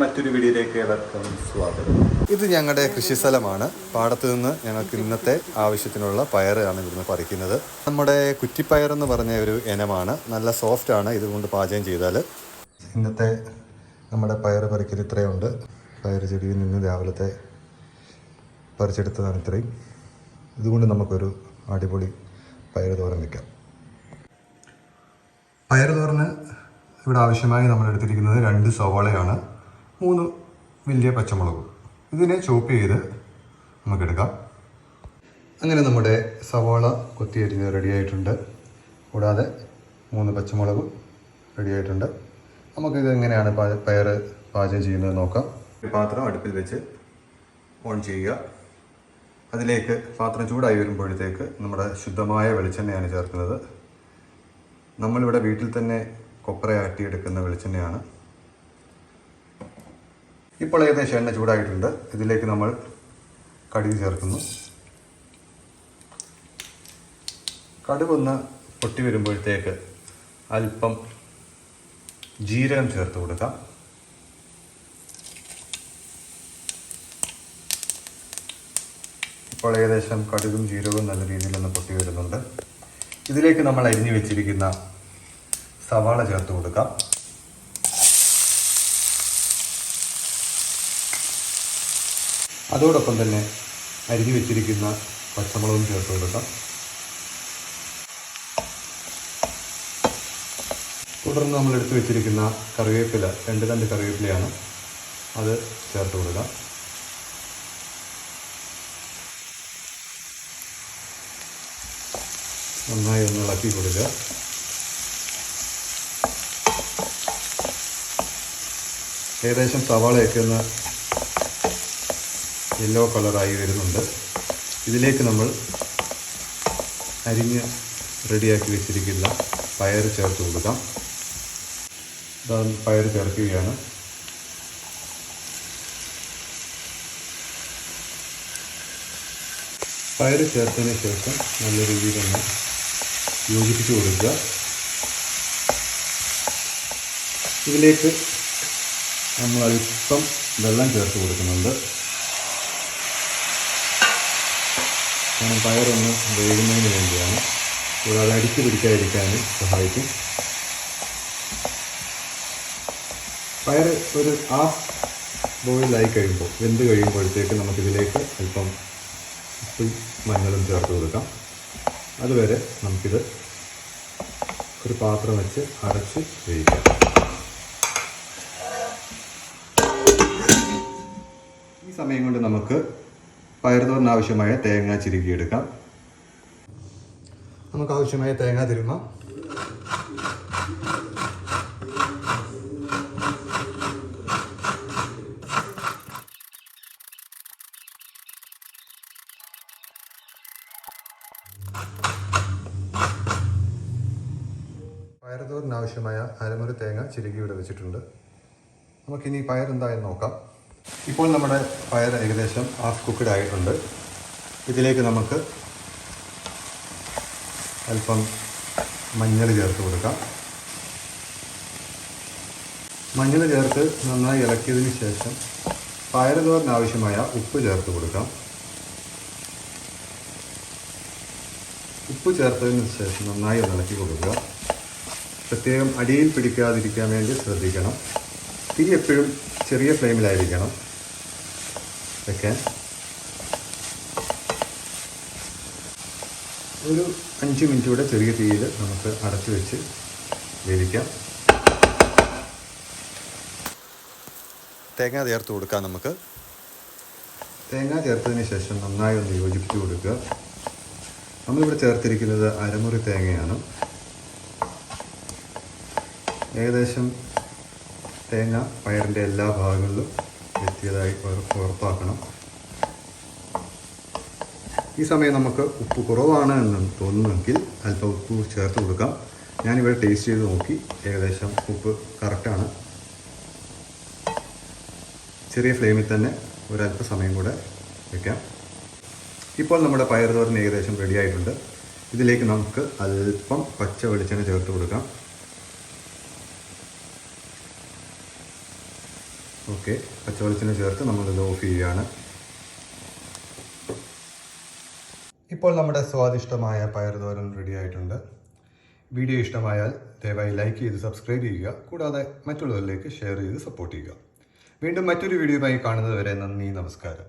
മറ്റൊരു വീഡിയോയിലേക്ക് സ്വാഗതം. ഇത് ഞങ്ങളുടെ കൃഷിസ്ഥലമാണ് പാടത്ത് നിന്ന് ഞങ്ങൾക്ക് ഇന്നത്തെ ആവശ്യത്തിനുള്ള പയറാണ് ഇവിടുന്ന് പറിക്കുന്നത്. നമ്മുടെ കുറ്റിപ്പയർ എന്ന് പറഞ്ഞ ഒരു ഇനമാണ്. നല്ല സോഫ്റ്റ് ആണ് ഇതുകൊണ്ട് പാചകം ചെയ്താൽ ഇന്നത്തെ നമ്മുടെ പയർ പറിക്കൽ ഇത്രയുണ്ട്. പയർ ചെടിയിൽ നിന്ന് രാവിലത്തെ പറിച്ചെടുത്തതാണ് ഇത്രയും. ഇതുകൊണ്ട് നമുക്കൊരു അടിപൊളി പയർ തോരൻ വയ്ക്കാം പയർ തോരന് ഇവിടെ ആവശ്യമായി നമ്മൾ എടുത്തിരിക്കുന്നത് രണ്ട് സവാളയാണ്. മൂന്ന് വലിയ പച്ചമുളകും. ഇതിനെ ചോപ്പ് ചെയ്ത് നമുക്കെടുക്കാം അങ്ങനെ നമ്മുടെ സവാള കൊത്തിയരിഞ്ഞ് റെഡിയായിട്ടുണ്ട് കൂടാതെ മൂന്ന് പച്ചമുളകും റെഡിയായിട്ടുണ്ട് നമുക്കിത് എങ്ങനെയാണ് പയർ പാചകം ചെയ്യുന്നത് നോക്കാം. പാത്രം അടുപ്പിൽ വെച്ച് ഓൺ ചെയ്യുക. അതിലേക്ക് പാത്രം ചൂടായി വരുമ്പോഴത്തേക്ക് നമ്മുടെ ശുദ്ധമായ വെളിച്ചെണ്ണയാണ് ചേർക്കുന്നത്. നമ്മളിവിടെ വീട്ടിൽ തന്നെ കൊപ്ര ആട്ടിയെടുക്കുന്ന വെളിച്ചെണ്ണയാണ്. ഇപ്പോൾ ഏകദേശം എണ്ണ ചൂടായിട്ടുണ്ട്. ഇതിലേക്ക് നമ്മൾ കടുക് ചേർക്കുന്നു. കടുകൊന്ന് പൊട്ടി വരുമ്പോഴത്തേക്ക് അല്പം ജീരകം ചേർത്ത് കൊടുക്കാം. ഇപ്പോൾ ഏകദേശം കടുകും ജീരകവും നല്ല രീതിയിൽ ഒന്ന് പൊട്ടി വരുന്നുണ്ട്. ഇതിലേക്ക് നമ്മൾ അരിഞ്ഞു വെച്ചിരിക്കുന്ന സവാള ചേർത്ത് കൊടുക്കാം. അതോടൊപ്പം തന്നെ അരിഞ്ഞു വെച്ചിരിക്കുന്ന പച്ചമുളകും ചേർത്ത് കൊടുക്കാം. തുടർന്ന് നമ്മൾ എടുത്തു വെച്ചിരിക്കുന്ന കറിവേപ്പില രണ്ട് രണ്ട് കറിവേപ്പിലയാണ് അത് ചേർത്ത് കൊടുക്കാം നന്നായി ഒന്ന് ഇളക്കി കൊടുക്കുക. ഏകദേശം സവാളയൊക്കെ ഒന്ന് യെല്ലോ കളറായി വരുന്നുണ്ട്. ഇതിലേക്ക് നമ്മൾ അരിഞ്ഞ് റെഡിയാക്കി വെച്ചിരിക്കുന്ന പയർ ചേർത്ത് കൊടുക്കാം. പയർ ചേർക്കുകയാണ്. പയർ ചേർത്തതിന് ശേഷം നല്ല രീതിയിൽ തന്നെ യോജിപ്പിച്ച് കൊടുക്കുക. ഇതിലേക്ക് നമ്മൾ അല്പം വെള്ളം ചേർത്ത് കൊടുക്കുന്നുണ്ട്. കാരണം പയറൊന്ന് വേകുന്നതിന് വേണ്ടിയാണ്. കൂടാതെ അടിച്ചു പിടിക്കാതിരിക്കാനും സഹായിക്കും. പയർ ഒരു ഹാഫ് ബോയിലായി കഴിയുമ്പോൾ വെന്ത് കഴിയുമ്പോഴത്തേക്ക് നമുക്കിതിലേക്ക് അല്പം ഉപ്പും മഞ്ഞളും ചേർത്ത് കൊടുക്കാം. അതുവരെ നമുക്കിത് ഒരു പാത്രം വെച്ച് അടച്ച് വേവിക്കാം. സമയം കൊണ്ട് നമുക്ക് പയറുതോറിന് ആവശ്യമായ തേങ്ങ ചിരുകിയെടുക്കാം നമുക്ക് ആവശ്യമായ തേങ്ങ തിരുമാം പയറുതോറിന് ആവശ്യമായ അരമുറി തേങ്ങ ചിരുകി ഇവിടെ വെച്ചിട്ടുണ്ട്. നമുക്കിനി പയർ എന്തായെന്ന് നോക്കാം. ഇപ്പോൾ നമ്മുടെ പയർ ഏകദേശം ഹാഫ് കുക്ക്ഡ് ആയിട്ടുണ്ട്. ഇതിലേക്ക് നമുക്ക് അല്പം മഞ്ഞൾ ചേർത്ത് കൊടുക്കാം. മഞ്ഞൾ ചേർത്ത് നന്നായി ഇളക്കിയതിന് ശേഷം പയർ ആവശ്യമായ ഉപ്പ് ചേർത്ത് കൊടുക്കാം. ഉപ്പ് ചേർത്തതിന് ശേഷം നന്നായി ഇളക്കി കൊടുക്കുക. പ്രത്യേകം അടിയിൽ പിടിക്കാതിരിക്കാൻ വേണ്ടി ശ്രദ്ധിക്കണം. തീ എപ്പോഴും ചെറിയ ഫ്ലെയിമിലായിരിക്കണം. വെക്കാൻ. ഒരു അഞ്ച് മിനിറ്റ് കൂടെ ചെറിയ തീയിൽ നമുക്ക് അടച്ചു വെച്ച് വേവിക്കാം. തേങ്ങ ചേർത്ത് കൊടുക്കാം നമുക്ക്. തേങ്ങ ചേർത്തതിന് ശേഷം നന്നായി ഒന്ന് യോജിപ്പിച്ച് കൊടുക്കുക. നമ്മളിവിടെ ചേർത്തിരിക്കുന്നത് അരമുറി തേങ്ങയാണ്. ഏകദേശം തേങ്ങ പയറിന്റെ എല്ലാ ഭാഗങ്ങളിലും എത്തിയതായി ഉറ- ഉറപ്പാക്കണം ഈ സമയം നമുക്ക് ഉപ്പ് കുറവാണ് എന്ന് തോന്നുമെങ്കിൽ അല്പം ഉപ്പ് ചേർത്ത് കൊടുക്കാം. ഞാനിവിടെ ടേസ്റ്റ് ചെയ്ത് നോക്കി. ഏകദേശം ഉപ്പ് കറക്റ്റാണ് ചെറിയ ഫ്ലെയിമിൽ തന്നെ ഒരല്പ സമയം കൂടെ വയ്ക്കാം ഇപ്പോൾ നമ്മുടെ പയർ തോരൻ ഏകദേശം റെഡിയായിട്ടുണ്ട് ഇതിലേക്ക് നമുക്ക് അല്പം പച്ച വെളിച്ചെണ്ണ ചേർത്ത് കൊടുക്കാം. ഓക്കെ. പച്ചവെളിച്ചെണ്ണ ചേർത്ത് നമ്മളിത് ഓഫ് ചെയ്യുകയാണ്. ഇപ്പോൾ നമ്മുടെ സ്വാദിഷ്ടമായ പയറുതോരൻ റെഡി ആയിട്ടുണ്ട്. വീഡിയോ ഇഷ്ടമായാൽ ദയവായി ലൈക്ക് ചെയ്ത് സബ്സ്ക്രൈബ് ചെയ്യുക. കൂടാതെ മറ്റുള്ളവരിലേക്ക് ഷെയർ ചെയ്ത് സപ്പോർട്ട് ചെയ്യുക. വീണ്ടും മറ്റൊരു വീഡിയോയുമായി കാണുന്നത് വരെ നന്ദി നമസ്കാരം.